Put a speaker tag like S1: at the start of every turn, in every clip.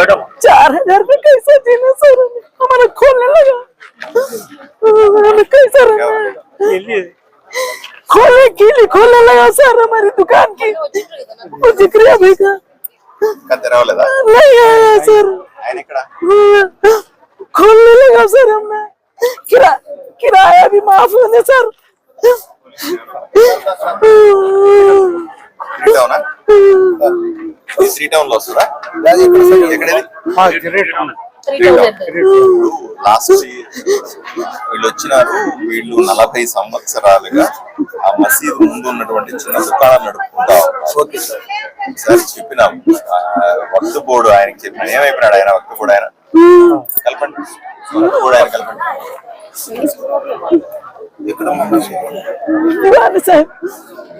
S1: Madam. चार हज़ार में कैसे जीना सर? हमारा खोलने लगा। हमें कैसा रहना खोले कीली खोलने लगा सर हमारी दुकान की। वो जिक्रिया भाई का। नहीं आया सर। खोलने लगा सर हमने। किरा किराया भी माफ़ होने सर। हम्म।
S2: త్రీ టౌనా త్రీ టౌన్లో వస్తుందా ఎక్కడేది? లాస్ట్ వీళ్ళు వచ్చినారు వీళ్ళు నలభై సంవత్సరాలుగా ఆ మసీదు ముందు ఉన్నటువంటి చిన్న దుకాణం నడుపుకుంటా ఓకే సార్. సార్ చెప్పినాం. వక్తు బోర్డు ఆయనకి చెప్పిన. ఏమైపోయినాడు ఆయన వక్తు బోర్డు ఆయన? కలపండి. వక్తు బోర్డు ఆయన కలపండి. ఎక్కడ
S1: दीवान साहब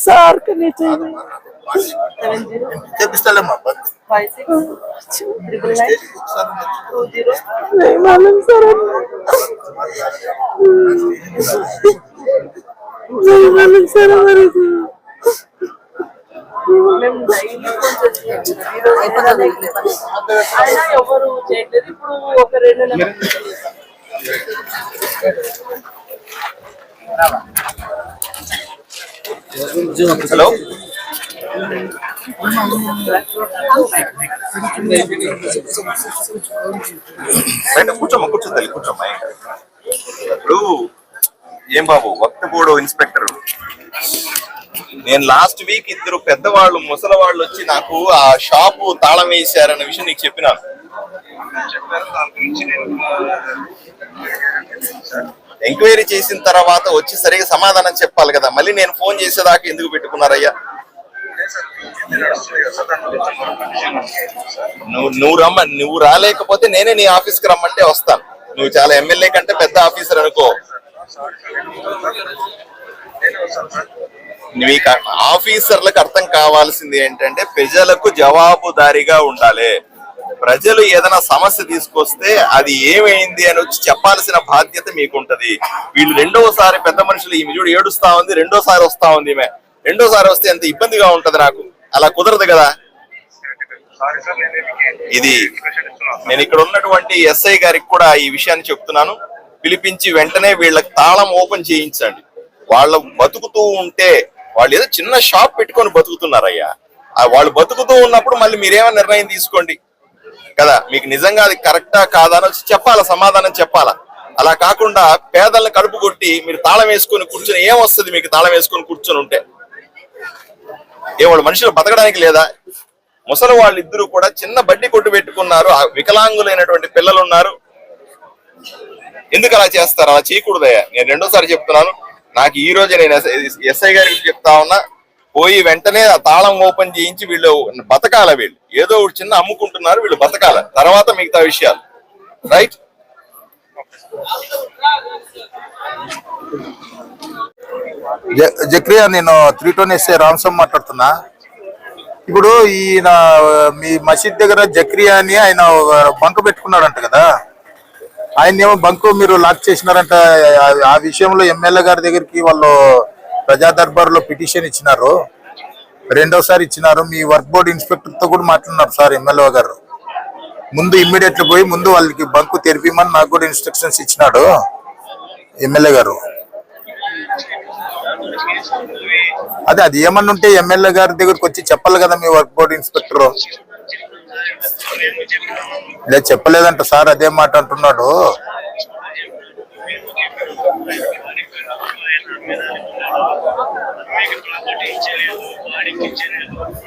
S1: सर नहीं सर करने चाहिए
S2: చేపిస్తాలేమ్మా
S1: नहीं मालूम सर नहीं मालूम सर हमारे को
S3: అయినా ఎవరు చేయట్లేదు ఇప్పుడు ఒక రెండు నెలలు
S2: హలో. బయట కూర్చోమ్మా కూర్చో తల్లి కూర్చోమ్మా. ఇప్పుడు ఏం బాబు వక్త బోర్డు ఇన్స్పెక్టర్. నేను లాస్ట్ వీక్ ఇద్దరు పెద్దవాళ్ళు ముసలవాళ్ళు వచ్చి నాకు ఆ షాపు తాళం వేసారన్న విషయం నీకు చెప్పినాను. చెప్పారు దాని గురించి నేను ఎంక్వైరీ చేసిన తర్వాత వచ్చి సరిగా సమాధానం చెప్పాలి కదా. మళ్ళీ నేను ఫోన్ చేసేదాకా ఎందుకు పెట్టుకున్నారయ్యా? నువ్వు నువ్వు రమ్మ నువ్వు రాలేకపోతే నేనే నీ ఆఫీస్కి రమ్మంటే వస్తాను. నువ్వు చాలా ఎమ్మెల్యే కంటే పెద్ద ఆఫీసర్ అనుకో. మీకు ఆఫీసర్లకు అర్థం కావాల్సింది ఏంటంటే ప్రజలకు జవాబుదారీగా ఉండాలి. ప్రజలు ఏదైనా సమస్య తీసుకొస్తే అది ఏమైంది అని వచ్చి చెప్పాల్సిన బాధ్యత మీకుంటది. వీళ్ళు రెండోసారి పెద్ద మనుషులు ఈమె చూడు ఏడుస్తా ఉంది రెండోసారి వస్తా ఉంది ఈమె. రెండోసారి వస్తే ఎంత ఇబ్బందిగా ఉంటది నాకు. అలా కుదరదు కదా. ఇది నేను ఇక్కడ ఉన్నటువంటి ఎస్ఐ గారికి కూడా ఈ విషయాన్ని చెప్తున్నాను. పిలిపించి వెంటనే వీళ్ళకి తాళం ఓపెన్ చేయించండి. వాళ్ళ బతుకుతూ ఉంటే వాళ్ళు ఏదో చిన్న షాప్ పెట్టుకొని బతుకుతున్నారయ్యా. వాళ్ళు బతుకుతూ ఉన్నప్పుడు మళ్ళీ మీరేమైనా నిర్ణయం తీసుకోండి. కదా? మీకు నిజంగా అది కరెక్టా కాదా అని వచ్చి చెప్పాలా? సమాధానం చెప్పాలా? అలా కాకుండా పేదల్ని కడుపు కొట్టి మీరు తాళం వేసుకొని కూర్చొని ఏం వస్తుంది మీకు తాళం వేసుకొని కూర్చొని ఉంటే? ఏవాళ్ళు మనుషులు బతకడానికి లేదా? ముసలి వాళ్ళు ఇద్దరు కూడా చిన్న బడ్డి కొట్టు పెట్టుకున్నారు. ఆ వికలాంగులైనటువంటి పిల్లలు ఉన్నారు ఎందుకు అలా చేస్తారు? అలా చేయకూడదయ్యా. నేను రెండోసారి చెప్తున్నాను. నాకు ఈ రోజే నేను ఎస్ఐ గారికి చెప్తా ఉన్నా. పోయి వెంటనే ఆ తాళం ఓపెన్ చేయించి వీళ్ళు బతకాల వీళ్ళు. ఏదో ఒకటి చిన్న అమ్ముకుంటున్నారు వీళ్ళు బతకాల. తర్వాత మిగతా విషయాలు. రైట్
S4: జ- జక్రియా నేను త్రీ టోన్ ఎస్ఏ రామ్సమ్ మాట్లాడుతున్నా. ఇప్పుడు ఈయన మీ మసీద్ దగ్గర జక్రియా అని ఆయన బంక్ పెట్టుకున్నాడంట కదా. ఆయన ఏమో బంకు మీరు లాక్ చేసినారంట. ఆ విషయంలో ఎమ్మెల్యే గారి దగ్గరికి వాళ్ళు ప్రజా దర్బార్లో పిటిషన్ ఇచ్చినారు. రెండోసారి ఇచ్చినారు. మీ వర్క్ బోర్డ్ ఇన్స్పెక్టర్తో కూడా మాట్లాడినారు సార్ ఎమ్మెల్యే గారు. ముందు ఇమ్మీడియట్ పోయి ముందు వాళ్ళకి బంకు తెరిపిమని నాకు కూడా ఇన్స్ట్రక్షన్స్ ఇచ్చినాడు ఎమ్మెల్యే గారు. అదే అది ఏమన్నా ఉంటే ఎమ్మెల్యే గారి దగ్గరకు వచ్చి చెప్పాలి కదా మీ వర్క్ బోర్డ్ ఇన్స్పెక్టర్. లేదు చెప్పలేదంట సార్ అదే మాట అంటున్నాడు.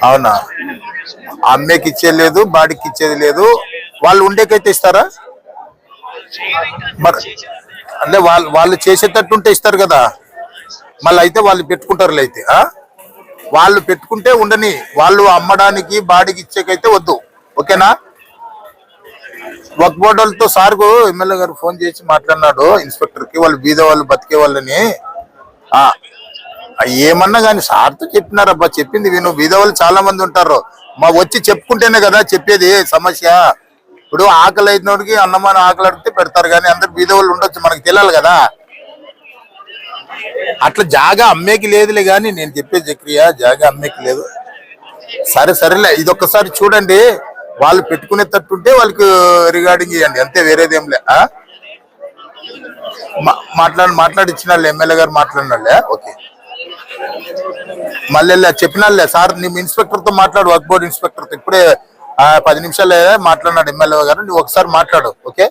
S4: అవునా? అమ్మేకి ఇచ్చేది బాడీకి ఇచ్చేది లేదు. వాళ్ళు ఉండేకైతే ఇస్తారా? మరి అంటే వాళ్ళు వాళ్ళు చేసేటట్టు ఉంటే ఇస్తారు కదా. మళ్ళీ అయితే వాళ్ళు పెట్టుకుంటారు అయితే ఆ? వాళ్ళు పెట్టుకుంటే ఉండని వాళ్ళు అమ్మడానికి బాడీకి ఇచ్చేకైతే వద్దు. ఓకేనా? వక్ బోర్డు వాళ్ళతో సార్కు ఎమ్మెల్యే గారు ఫోన్ చేసి మాట్లాడినాడు. ఇన్స్పెక్టర్కి వాళ్ళు బీద వాళ్ళు బతికే వాళ్ళని. ఏమన్నా కానీ సార్తో చెప్పినారబ్బా చెప్పింది విను. బీద వాళ్ళు చాలా మంది ఉంటారు. మా వచ్చి చెప్పుకుంటేనే కదా చెప్పేది సమస్య? ఇప్పుడు ఆకలి అయినోడికి అన్నమాన ఆకలి అడిగితే పెడతారు కానీ అందరు బీద వాళ్ళు ఉండొచ్చు మనకు తెలియాలి కదా. అట్లా జాగా అమ్మేకి లేదులే కానీ నేను చెప్పే చక్రియ జాగా అమ్మేకి లేదు. సరే సరేలే ఇది ఒక్కసారి చూడండి. వాళ్ళు పెట్టుకునే తట్టుంటే వాళ్ళకి రిగార్డింగ్ ఇవ్వండి అంతే వేరేదేం లే. మాట్లాడి మాట్లాడిచ్చిన ఎమ్మెల్యే గారు మాట్లాడినాళ్ళే ఓకే. మళ్ళీ చెప్పినాళ్ళే సార్ నీ ఇన్స్పెక్టర్తో మాట్లాడు వర్క్ బోర్డ్ ఇన్స్పెక్టర్తో ఇప్పుడే పది నిమిషాలు మాట్లాడినాడు ఎమ్మెల్యే గారు నువ్వు ఒకసారి మాట్లాడు ఓకే?